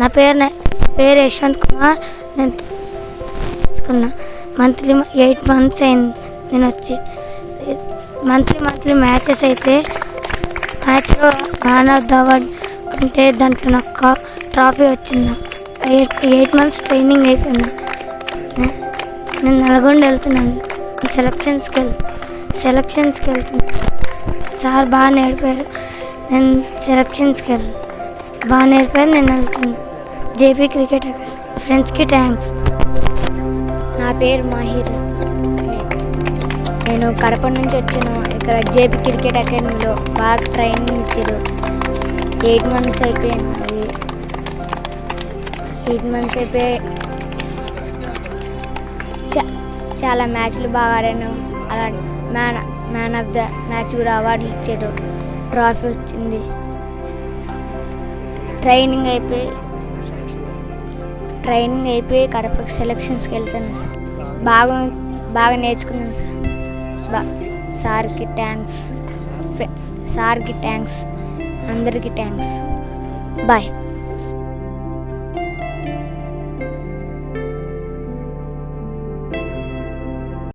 నా పేరు పేరు యశ్వంత్ కుమార్. నేను తీసుకున్నా మంత్లీ ఎయిట్ మంత్స్ అయింది నేను వచ్చి. మంత్లీ మంత్లీ మ్యాచెస్ అయితే మ్యాచ్లో మ్యాన్ ఆఫ్ ద అవార్డ్ అంటే దాంట్లో నాకు ట్రాఫీ వచ్చింది. ఎయిట్ ఎయిట్ మంత్స్ ట్రైనింగ్ అయిపోయింది. నేను నల్గొండ వెళ్తున్నాను. సెలక్షన్స్కి వెళ్ సెలక్షన్స్కి వెళ్తున్నాను. సార్ బాగా నేర్పారు. నేను సెలక్షన్స్కి వెళ్ళి బాగా నేర్పారు నేను వెళ్తున్నాను. జేపీ క్రికెట్ ఫ్రెండ్స్కి థ్యాంక్స్ నా పేరు మాహిర్. నేను కడప నుంచి వచ్చాను. ఇక్కడ జేపీ క్రికెట్ అకాడమీలో బాగా ట్రైనింగ్ ఇచ్చారు. ఎయిట్ మంత్స్ అయిపోయింది. అది ఎయిట్ మంత్స్ అయిపోయి చాలా మ్యాచ్లు బాగా ఆడాను. అలా man man of the match కూడా అవార్డులు ఇచ్చారు. ట్రాఫీ వచ్చింది. ట్రైనింగ్ అయిపోయి ట్రైనింగ్ అయిపోయి కడప సెలక్షన్స్కి వెళ్తాను సార్. బాగా బాగా నేర్చుకున్నాను సార్. బా సార్కి థ్యాంక్స్ సార్కి థ్యాంక్స్ అందరికీ థ్యాంక్స్ బాయ్